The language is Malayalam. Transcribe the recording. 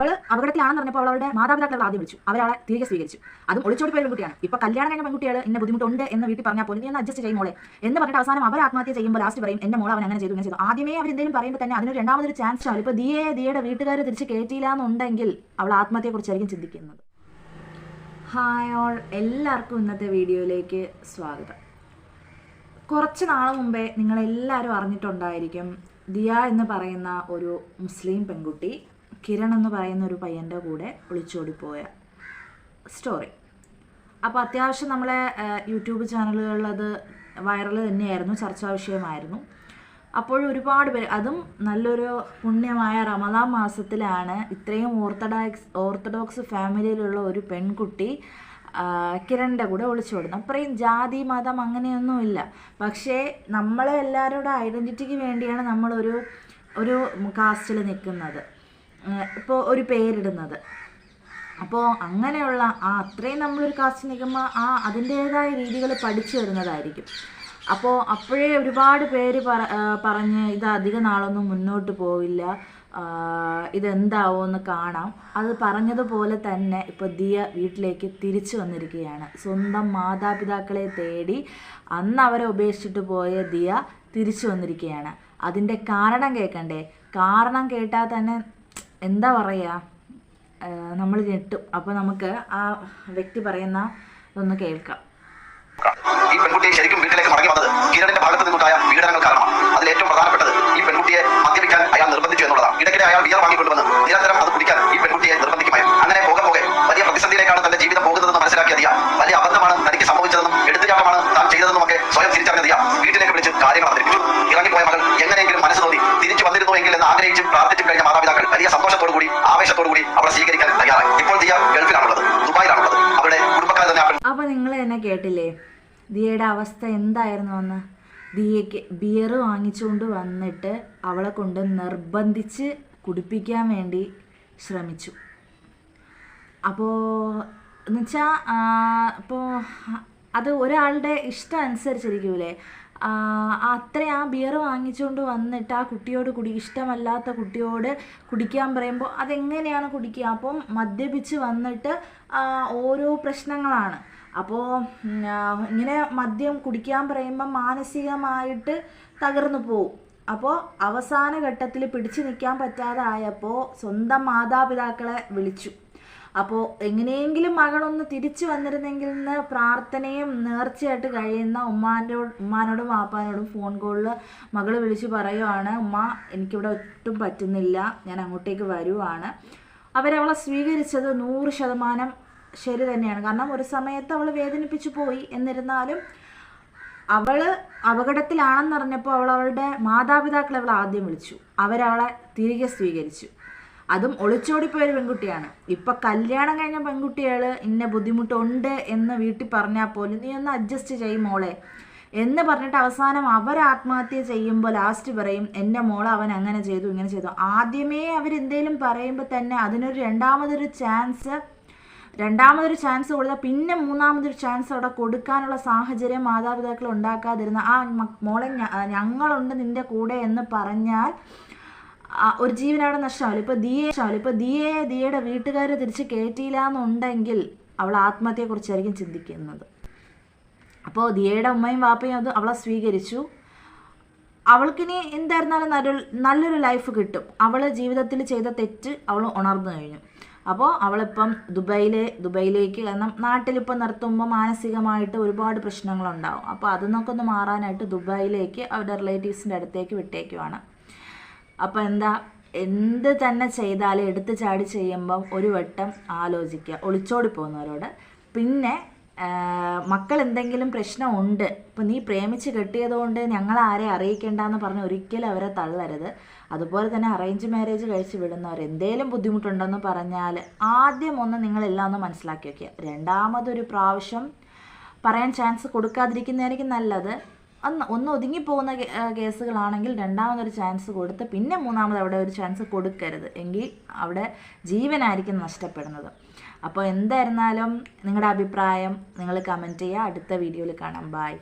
അവൾ അപകടത്തിലാണെന്ന് പറഞ്ഞപ്പോൾ അവളുടെ മാതാപിതാക്കൾ ആദ്യം വിളിച്ചു. അവരാളെ തിരികെ സ്വീകരിച്ചു. അതും ഒളിച്ചോടി പോയ പെൺകുട്ടിയാണ്. ഇപ്പൊ കല്യാണം കഴിഞ്ഞ പെൺകുട്ടികൾ ഇന്ന ബുദ്ധിമുട്ടുണ്ട് എന്ന് വീട്ടിൽ പറഞ്ഞാൽ പോലും നീ ഒന്ന് അഡ്ജസ്റ്റ് ചെയ്യും മോളെ. എന്ന് പറഞ്ഞിട്ട് അവസാനം അവർ ആത്മഹത്യ ചെയ്യുമ്പോൾ ലാസ്റ്റ് പറയും എന്റെ മോൾ അവൻ അങ്ങനെ ചെയ്തു ചെയ്തു. ആദ്യമേ അവർ എന്തെങ്കിലും പറയുമ്പോൾ തന്നെ അതിനൊരു രണ്ടാമതൊരു ചാൻസ് ആണ്. ഇപ്പൊ ദിയെ ദിയുടെ വീട്ടുകാർ തിരിച്ച് കയറ്റിയില്ല എന്നുണ്ടെങ്കിൽ അവൾ ആത്മഹത്യയെ കുറിച്ചായിരിക്കും ചിന്തിക്കുന്നത്. ഹായ് ഓൾ എല്ലാവർക്കും ഇന്നത്തെ വീഡിയോയിലേക്ക് സ്വാഗതം. കുറച്ച് നാൾ മുമ്പേ നിങ്ങളെല്ലാവരും അറിഞ്ഞിട്ടുണ്ടായിരിക്കും ദിയ എന്ന് പറയുന്ന ഒരു മുസ്ലിം പെൺകുട്ടി കിരൺ എന്ന് പറയുന്ന ഒരു പയ്യന്റെ കൂടെ ഒളിച്ചോടിപ്പോയ സ്റ്റോറി അപ്പോൾ അത്യാവശ്യം നമ്മളെ യൂട്യൂബ് ചാനലുകളിൽ അത് വൈറൽ തന്നെയായിരുന്നു ചർച്ചാ വിഷയമായിരുന്നു. അപ്പോൾ ഒരുപാട് പേര് അതും നല്ലൊരു പുണ്യമായ റമദാൻ മാസത്തിലാണ് ഇത്രയും ഓർത്തഡോക്സ് ഓർത്തഡോക്സ് ഫാമിലിയിലുള്ള ഒരു പെൺകുട്ടി കിരണിന്റെ കൂടെ ഒളിച്ചോടുന്നത്. അത്രയും ജാതി മതം അങ്ങനെയൊന്നുമില്ല പക്ഷേ നമ്മളെ എല്ലാവരുടെ ഐഡന്റിറ്റിക്ക് വേണ്ടിയാണ് നമ്മളൊരു ഒരു കാസ്റ്റിൽ നിൽക്കുന്നത് ഇപ്പോൾ ഒരു പേരിടുന്നത്. അപ്പോൾ അങ്ങനെയുള്ള ആ അത്രയും നമ്മളൊരു കാസ്റ്റ് നിൽക്കുമ്പോൾ ആ അതിന്റേതായ രീതികൾ പഠിച്ചു വരുന്നതായിരിക്കും. അപ്പോൾ അപ്പോഴേ ഒരുപാട് പേര് പറ പറഞ്ഞ് ഇത് അധിക നാളൊന്നും മുന്നോട്ട് പോവില്ല ഇതെന്താവോന്ന് കാണാം. അത് പറഞ്ഞതുപോലെ തന്നെ ഇപ്പോൾ ദിയ വീട്ടിലേക്ക് തിരിച്ചു വന്നിരിക്കുകയാണ്. സ്വന്തം മാതാപിതാക്കളെ തേടി അന്ന് അവരെ ഉപേക്ഷിച്ചിട്ട് പോയ ദിയ തിരിച്ചു വന്നിരിക്കുകയാണ്. അതിന്റെ കാരണം കേൾക്കണ്ടേ? കാരണം കേട്ടാൽ തന്നെ എന്താ പറയുക നമ്മൾ ഞെട്ടും. അപ്പോൾ നമുക്ക് ആ വ്യക്തി പറയുന്ന ഒന്ന് കേൾക്കാം. ഈ പെൺകുട്ടിയെ ശരിക്കും വീട്ടിലേക്ക് മടങ്ങി വന്നത് കിരണിന്റെ ഭാഗത്ത് നിന്നുണ്ടായ പീഡനങ്ങൾ കാരണമാണ്. അതിൽ ഏറ്റവും പ്രധാനപ്പെട്ടത് ഈ പെൺകുട്ടിയെ മദ്യപിക്കാൻ അയാൾ നിർബന്ധിച്ചു എന്നുള്ളതാണ്. ഇടയ്ക്കിടെ അയാൾ ബിയർ വാങ്ങിക്കൊണ്ടുവന്ന് നിരന്തരം അത് കുടിക്കാൻ ഈ പെൺകുട്ടിയെ നിർബന്ധിക്കുമായിരുന്നു അങ്ങനെ പോകെ പോകെ വലിയ പ്രതിസന്ധിയിലേക്കാണ് തന്റെ ജീവിതം പോകുന്നതെന്ന് മനസ്സിലാക്കിയ ദിയ. വലിയ അബദ്ധമാണ് തനിക്ക് സംഭവിച്ചതെന്നും എടുത്തുചാട്ടമാണ് താൻ ചെയ്തതെന്നും ഒക്കെ സ്വയം തിരിച്ചറിഞ്ഞ വീട്ടിലേക്ക് വിളിച്ച് കാര്യങ്ങൾ അവസ്ഥ എന്തായിരുന്നു അന്ന് ദിയയ്ക്ക് ബിയർ വാങ്ങിച്ചുകൊണ്ട് വന്നിട്ട് അവളെ കൊണ്ട് നിർബന്ധിച്ച് കുടിപ്പിക്കാൻ വേണ്ടി ശ്രമിച്ചു. അപ്പോൾ എന്നുവെച്ചാൽ അപ്പോൾ അത് ഒരാളുടെ ഇഷ്ടം അനുസരിച്ചിരിക്കൂലേ? അത്ര ആ ബിയർ വാങ്ങിച്ചുകൊണ്ട് വന്നിട്ട് ആ കുട്ടിയോട് കുടി ഇഷ്ടമല്ലാത്ത കുട്ടിയോട് കുടിക്കാൻ പറയുമ്പോൾ അതെങ്ങനെയാണ് കുടിക്കുക? അപ്പം മദ്യപിച്ച് വന്നിട്ട് ഓരോ പ്രശ്നങ്ങളാണ്. അപ്പോൾ ഇങ്ങനെ മദ്യം കുടിക്കാൻ പറയുമ്പോൾ മാനസികമായിട്ട് തകർന്നു പോവും. അപ്പോൾ അവസാന ഘട്ടത്തിൽ പിടിച്ചു നിൽക്കാൻ പറ്റാതെ ആയപ്പോൾ സ്വന്തം മാതാപിതാക്കളെ വിളിച്ചു. അപ്പോൾ എങ്ങനെയെങ്കിലും മകളൊന്ന് തിരിച്ചു വന്നിരുന്നെങ്കിൽ എന്ന് പ്രാർത്ഥനയും നേർച്ചയായിട്ട് കഴിയുന്ന ഉമ്മാനോട് ഉമ്മാനോടും വാപ്പാനോടും ഫോൺ കോളിൽ മകൾ വിളിച്ച് പറയുവാണ് ഉമ്മ എനിക്കിവിടെ ഒട്ടും പറ്റുന്നില്ല. ഞാൻ അങ്ങോട്ടേക്ക് വരുവാണ്. അവരവളെ സ്വീകരിച്ചത് നൂറ് ശതമാനം ശരി തന്നെയാണ്. കാരണം ഒരു സമയത്ത് അവൾ വേദനിപ്പിച്ചു പോയി. എന്നിരുന്നാലും അവൾ അപകടത്തിലാണെന്നറിഞ്ഞപ്പോൾ അവൾ അവളുടെ മാതാപിതാക്കളെ അവൾ ആദ്യം വിളിച്ചു. അവരവളെ തിരികെ സ്വീകരിച്ചു. അതും ഒളിച്ചോടിപ്പോയ ഒരു പെൺകുട്ടിയാണ്. ഇപ്പൊ കല്യാണം കഴിഞ്ഞ പെൺകുട്ടികൾ ഇന്ന ബുദ്ധിമുട്ടുണ്ട് എന്ന് വീട്ടിൽ പറഞ്ഞാൽ പോലും നീ ഒന്ന് അഡ്ജസ്റ്റ് ചെയ്യും മോളെ. എന്ന് പറഞ്ഞിട്ട് അവസാനം അവർ ആത്മഹത്യ ചെയ്യുമ്പോൾ ലാസ്റ്റ് പറയും എന്റെ മോളെ അവൻ അങ്ങനെ ചെയ്തു ഇങ്ങനെ ചെയ്തു. ആദ്യമേ അവരെന്തേലും പറയുമ്പോൾ തന്നെ അതിനൊരു രണ്ടാമതൊരു ചാൻസ് രണ്ടാമതൊരു ചാൻസ് കൊടുത്താൽ പിന്നെ മൂന്നാമതൊരു ചാൻസ് അവിടെ കൊടുക്കാനുള്ള സാഹചര്യം മാതാപിതാക്കൾ ഉണ്ടാക്കാതിരുന്ന ആ മോളെ ഞങ്ങളുണ്ട് നിന്റെ കൂടെ എന്ന് പറഞ്ഞാൽ ഒരു ജീവൻ അവിടെ നഷ്ടമാവില്ല. ഇപ്പൊ ദിയെ നഷ്ടമാവില്ല. ഇപ്പൊ ദിയെ ദിയയുടെ വീട്ടുകാർ തിരിച്ച് കയറ്റിയില്ല എന്നുണ്ടെങ്കിൽ അവൾ ആത്മഹത്യയെക്കുറിച്ചായിരിക്കും ചിന്തിക്കുന്നത്. അപ്പോൾ ദിയയുടെ ഉമ്മയും വാപ്പയും അത് അവളെ സ്വീകരിച്ചു. അവൾക്കിനി എന്തായിരുന്നാലും നല്ലൊരു നല്ലൊരു ലൈഫ് കിട്ടും. അവൾ ജീവിതത്തിൽ ചെയ്ത തെറ്റ് അവൾ ഉണർന്നു കഴിഞ്ഞു. അപ്പോൾ അവളിപ്പം ദുബൈയിലെ ദുബൈയിലേക്ക് കാരണം നാട്ടിലിപ്പോൾ നിർത്തുമ്പോൾ മാനസികമായിട്ട് ഒരുപാട് പ്രശ്നങ്ങളുണ്ടാവും. അപ്പോൾ അതിൽ നിന്നൊക്കെ ഒന്ന് മാറാനായിട്ട് ദുബായിലേക്ക് അവരുടെ റിലേറ്റീവ്സിന്റെ അടുത്തേക്ക് വിട്ടേക്കുവാണ്. അപ്പോൾ എന്താ എന്ത് തന്നെ ചെയ്താലും എടുത്തു ചാടി ചെയ്യുമ്പം ഒരു വട്ടം ആലോചിക്കുക. ഒളിച്ചോടി പോകുന്നവരോട് പിന്നെ മക്കൾ എന്തെങ്കിലും പ്രശ്നമുണ്ട് ഇപ്പം നീ പ്രേമിച്ച് കെട്ടിയതുകൊണ്ട് ഞങ്ങൾ ആരെ അറിയിക്കേണ്ടെന്ന് പറഞ്ഞ് ഒരിക്കലും അവരെ തള്ളരുത്. അതുപോലെ തന്നെ അറേഞ്ച് മാരേജ് കഴിച്ച് വിടുന്നവർ എന്തേലും ബുദ്ധിമുട്ടുണ്ടെന്ന് പറഞ്ഞാൽ ആദ്യം ഒന്ന് നിങ്ങളെല്ലാം ഒന്ന് മനസ്സിലാക്കി വയ്ക്കുക രണ്ടാമതൊരു പ്രാവശ്യം പറയാൻ ചാൻസ് കൊടുക്കാതിരിക്കുന്നതായിരിക്കും നല്ലത്. അന്ന് ഒന്ന് ഒതുങ്ങിപ്പോകുന്ന പോകുന്ന കേസുകളാണെങ്കിൽ രണ്ടാമതൊരു ചാൻസ് കൊടുത്ത് പിന്നെ മൂന്നാമത് അവിടെ ഒരു ചാൻസ് കൊടുക്കരുത്. എങ്കിൽ അവിടെ ജീവനായിരിക്കും നഷ്ടപ്പെടുന്നത്. അപ്പോൾ എന്തായിരുന്നാലും നിങ്ങളുടെ അഭിപ്രായം നിങ്ങൾ കമന്റ് ചെയ്യുക. അടുത്ത വീഡിയോയിൽ കാണാം. ബായ്